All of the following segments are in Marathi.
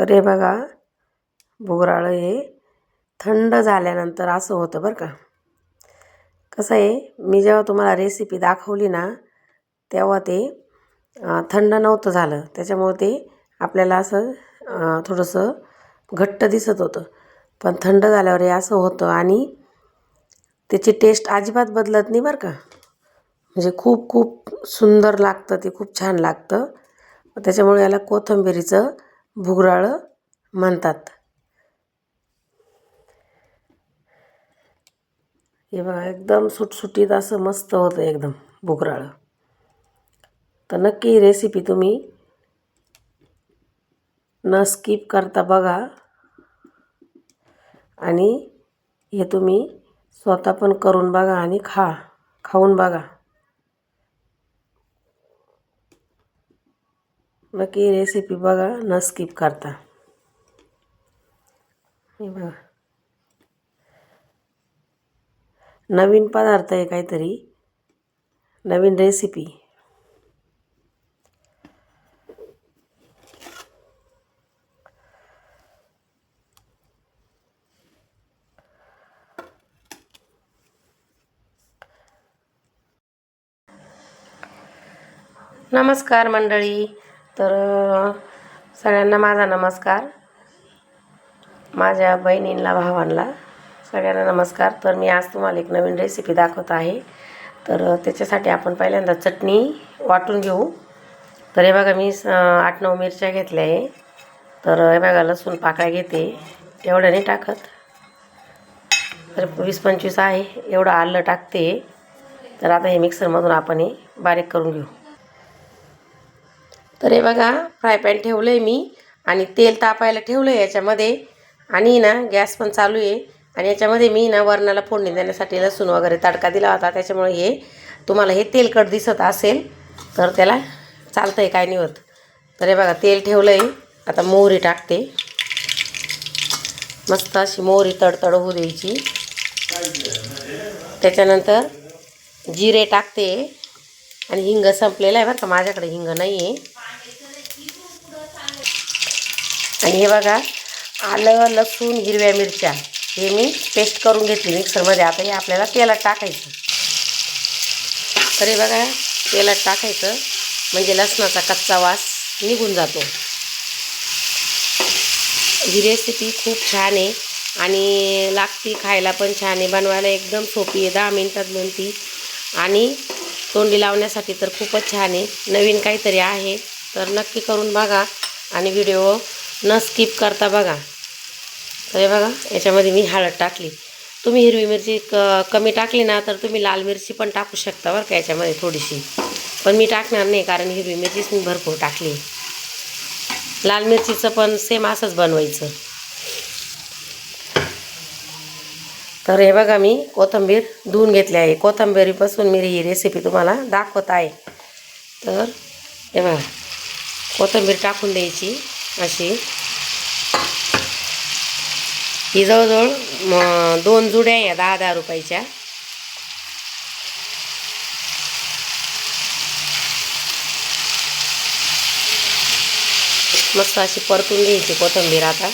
तर हे बघा बोराळं हे थंड झाल्यानंतर असं होतं बरं का. कसं आहे मी जेव्हा तुम्हाला रेसिपी दाखवली ना तेव्हा ते थंड नव्हतं झालं. त्याच्यामुळे ते आपल्याला असं थोडंसं घट्ट दिसत होतं. पण थंड झाल्यावर हे असं होतं आणि त्याची टेस्ट अजिबात बदलत नाही बरं का. म्हणजे खूप खूप सुंदर लागतं ते खूप छान लागतं. त्याच्यामुळे याला कोथिंबिरीचं भुगराळं म्हणतात. हे बघा एकदम सुटसुटीत असं मस्त होतं एकदम भुगराळं. तर नक्की रेसिपी तुम्ही न स्किप करता बघा. आणि हे तुम्ही स्वतः पण करून बघा आणि खा खाऊन बघा. ही रेसिपी बघा, न स्किप करता. हे नवीन पदार्थ आहे काहीतरी. नवीन रेसिपी नमस्कार मंडळी. तर सगळ्यांना माझा नमस्कार. माझ्या बहिणींना भावांना सगळ्यांना नमस्कार. तर मी आज तुम्हाला एक नवीन रेसिपी दाखवत आहे. तर त्याच्यासाठी आपण पहिल्यांदा चटणी वाटून घेऊ. तर हे बघा मी स- आठ नऊ मिरच्या घेतल्या आहे. तर हे बघा लसूण पाकळ्या घेते. एवढं नाही टाकत. तर वीस पंचवीस आहे. एवढं आलं टाकते. तर आता हे मिक्सरमधून आपण हे बारीक करून घेऊ. तर हे बघा फ्राय पॅन ठेवलं आहे मी आणि तेल तापायला ठेवलं आहे याच्यामध्ये. आणि ना गॅस पण चालू आहे. आणि याच्यामध्ये मी ना वरणाला फोडणी देण्यासाठी लसूण वगैरे तडका दिला होता. त्याच्यामुळे हे तुम्हाला हे तेलकट दिसत असेल तर त्याला चालतं आहे काय नाही होत. तर हे बघा तेल ठेवलं आहे आता मोहरी टाकते. मस्त अशी मोहरी तडतड होऊ द्यायची. त्याच्यानंतर जिरे टाकते. आणि हिंग संपलेलं आहे बरं का माझ्याकडे हिंग नाही आहे आणि हे बघा आलं लसूण हिरव्या मिरच्या हे मी पेस्ट करून घेतली मिक्सरमध्ये आता हे आपल्याला तेलात टाकायचं. तर हे बघा तेलात टाकायचं. म्हणजे लसणाचा कच्चा वास निघून जातो. ही रेसिपी खूप छान आहे. आणि लागती खायला पण छान आहे. बनवायला एकदम सोपी आहे. दहा मिनटात बनती. आणि तोंडी लावण्यासाठी तर खूपच छान आहे. नवीन काहीतरी आहे. तर नक्की करून बघा. आणि व्हिडिओ न स्किप करता बघा. तर हे बघा याच्यामध्ये मी हळद टाकली. तुम्ही हिरवी मिरची क कमी टाकली ना तर तुम्ही लाल मिरची पण टाकू शकता बरं का याच्यामध्ये थोडीशी. पण मी टाकणार नाही कारण हिरवी मिरचीच मी भरपूर टाकली. लाल मिरचीचं पण सेम असंच बनवायचं. तर हे बघा मी कोथिंबीर धुवून घेतली आहे. कोथिंबीरीपासून मी ही रेसिपी तुम्हाला दाखवत आहे. तर हे बघा कोथिंबीर टाकून द्यायची. अशी. ही जवळजवळ दोन जुड्या या दहा दहा रुपयाच्या. मस्त अशी परतून घ्यायची कोथिंबीर आता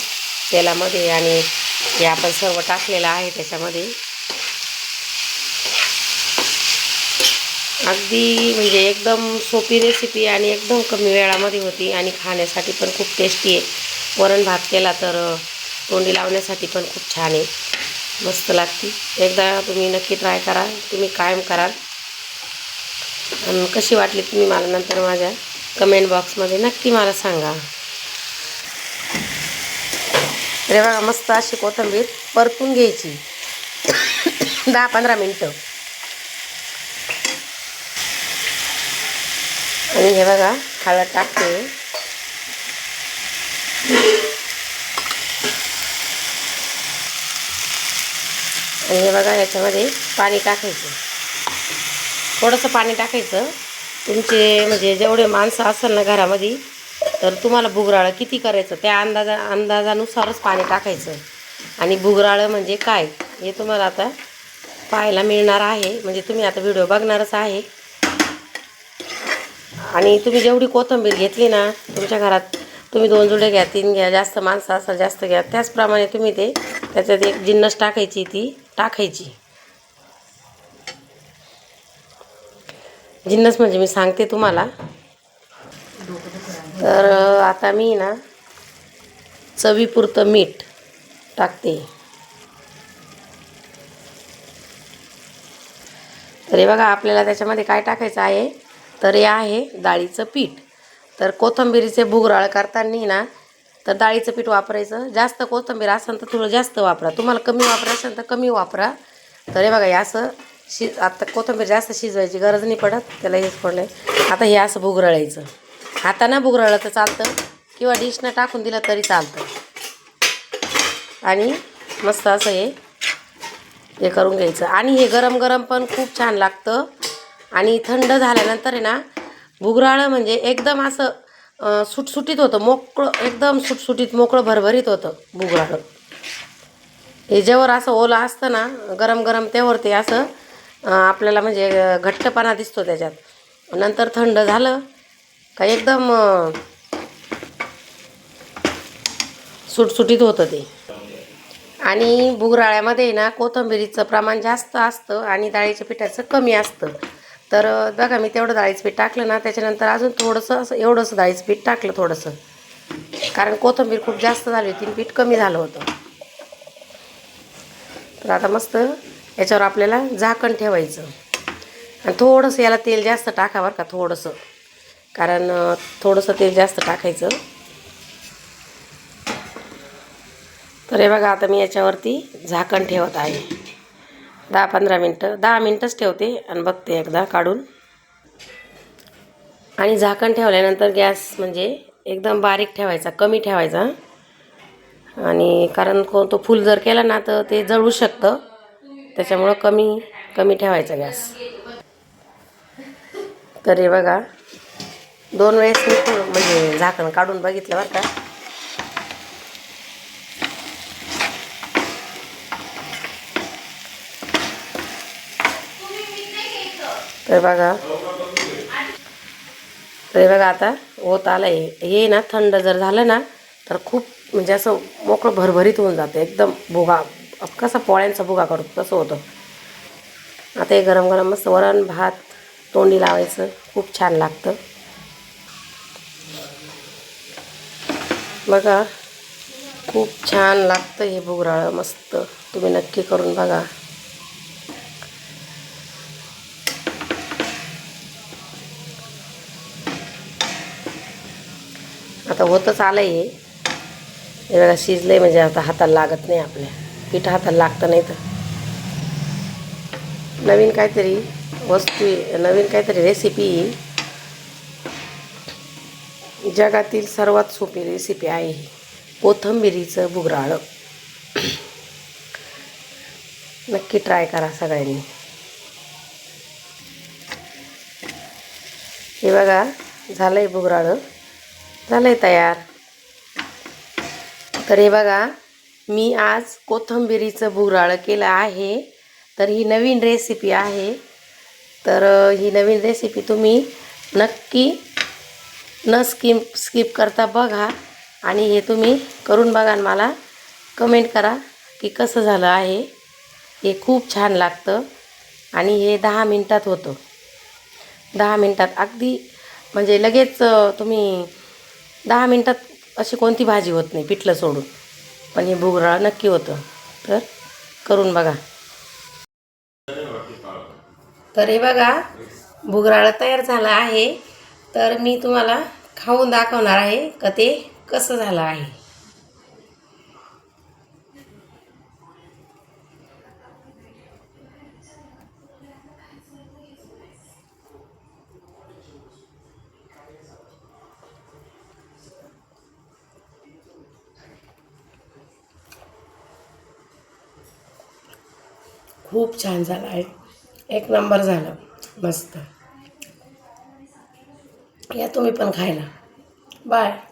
तेलामध्ये आणि हे आपण सर्व टाकलेलं आहे त्याच्यामध्ये. अगदी म्हणजे एकदम सोपी रेसिपी आणि एकदम कमी वेळामध्ये होती आणि खाण्यासाठी पण खूप टेस्टी आहे. वरण भात केला तर तोंडी लावण्यासाठी पण खूप छान आहे. मस्त लागते. एकदा तुम्ही नक्की ट्राय करा. तुम्ही कायम कराल. आणि कशी वाटली तुम्ही मला नंतर माझ्या कमेंट बॉक्समध्ये नक्की मला सांगा. अरे बघा मस्त अशी कोथिंबीर परतून घ्यायची. दहा पंधरा मिनटं. आणि हे बघा हळद टाकते. आणि हे बघा याच्यामध्ये पाणी टाकायचं. थोडंसं पाणी टाकायचं. तुमचे म्हणजे जेवढे माणसं असेल ना घरामध्ये तर तुम्हाला बुगराळं किती करायचं? त्या अंदाजा अंदाजानुसारच पाणी टाकायचं. आणि बुगराळं म्हणजे काय? हे तुम्हाला आता पाहायला मिळणार आहे. म्हणजे तुम्ही आता व्हिडिओ बघणारच आहे. आणि तुम्ही जेवढी कोथिंबीर घेतली ना तुमच्या घरात तुम्ही दोन जुडे घ्या तीन घ्या जास्त माणसं असाल जास्त घ्या. त्याचप्रमाणे तुम्ही ते त्याच्यात एक जिन्नस टाकायची ती टाकायची. जिन्नस म्हणजे मी सांगते तुम्हाला. तर आता मी ना चवीपुरतं मीठ टाकते. तर हे बघा आपल्याला त्याच्यामध्ये काय टाकायचं आहे? तर हे आहे डाळीचं पीठ. तर कोथिंबिरीचे भुगराळ करताना ना तर डाळीचं पीठ वापरायचं. जास्त कोथिंबीर असेल तर थोडं जास्त वापरा. तुम्हाला कमी वापरायचं असेल तर कमी वापरा. तर हे बघा हे असं शि आता कोथिंबीर जास्त शिजवायची गरज नाही पडत त्याला हेच पडलं आता हे असं भुगरळायचं हातानं भुगरळलं तर चालतं किंवा डिशनं टाकून दिलं तरी चालतं. आणि मस्त असं हे हे करून घ्यायचं. आणि हे गरम गरम पण खूप छान लागतं. आणि थंड झाल्यानंतर आहे ना भुगराळं म्हणजे एकदम असं सुटसुटीत होतं. मोकळं एकदम सुटसुटीत मोकळं भरभरीत होतं भुगराळं. हे जेवर असं ओलं असतं ना गरम गरम त्यावर ते असं आपल्याला म्हणजे घट्टपणा दिसतो त्याच्यात. नंतर थंड झालं का एकदम सुटसुटीत होतं ते. आणि भुगराळ्यामध्ये ना कोथिंबिरीचं प्रमाण जास्त असतं आणि डाळीच्या पिठाचं कमी असतं. तर बघा मी तेवढं डाळीचं पीठ टाकलं ना त्याच्यानंतर अजून थोडंसं असं एवढंसं डाळीचं पीठ टाकलं थोडंसं. कारण कोथिंबीर खूप जास्त झाली होती आणि पीठ कमी झालं होतं. तर आता मस्त याच्यावर आपल्याला झाकण ठेवायचं. आणि थोडंसं याला तेल जास्त टाका बरं का थोडंसं. कारण थोडंसं तेल जास्त टाकायचं. तर हे बघा आता मी याच्यावरती झाकण ठेवत आहे. दहा पंधरा मिनटं. दहा मिनटंच ठेवते आणि बघते एकदा काढून. आणि झाकण ठेवल्यानंतर गॅस म्हणजे एकदम बारीक ठेवायचा कमी ठेवायचा. आणि कारण को तो फुल जर केला ना तर ते जळू शकतं. त्याच्यामुळं कमी कमी ठेवायचा गॅस. तर हे बघा दोन वेळेस मी म्हणजे झाकण काढून बघितलं बरं का. तर बघा. तर हे बघा आता होत आलं आहे हे ना थंड जर झालं ना तर खूप म्हणजे असं मोकळं भरभरीत होऊन जातं. एकदम भुगा कसा पोळ्यांचा भुगा करतो तसं होतं. आता हे गरम गरम मस्त वरण भात तोंडी लावायचं. खूप छान लागतं. बघा. खूप छान लागतं हे भुगराळं. मस्त. तुम्ही नक्की करून बघा. आता होतच आलं आहे हे बघा शिजलं आहे म्हणजे आता हाताला लागत नाही आपल्या. पीठ हाताला लागतं नाही तर. नवीन काहीतरी वस्तू आहे, नवीन काहीतरी रेसिपी जगातील सर्वात सोपी रेसिपी आहे ही. कोथंबिरीचं बुगराळ. नक्की ट्राय करा सगळ्यांनी. हे बघा झालं आहे बुगराळं. झालं आहे तयार. तर हे बघा मी आज कोथंबिरीचं बुगराळं केलं आहे. तर ही नवीन रेसिपी आहे. तर ही नवीन रेसिपी तुम्ही नक्की न स्किप स्किप करता बघा. आणि हे तुम्ही करून बघा मला कमेंट करा की कसं झालं आहे. हे खूप छान लागतं. आणि हे दहा मिनटात होतं. दहा मिनटात अगदी म्हणजे लगेच तुम्ही दहा मिनटात अशी कोणती भाजी होत नाही पिठलं सोडून. पण हे भुगराळ नक्की होतं. तर करून बघा. तर हे बघा भुगराळ तयार झाला आहे. तर मी तुम्हाला खाऊन दाखवणार आहे का ते कसं झालं आहे. खूप छान झालं. आहे एक नंबर झालं. मस्त. या तुम्ही पण खायला. बाय.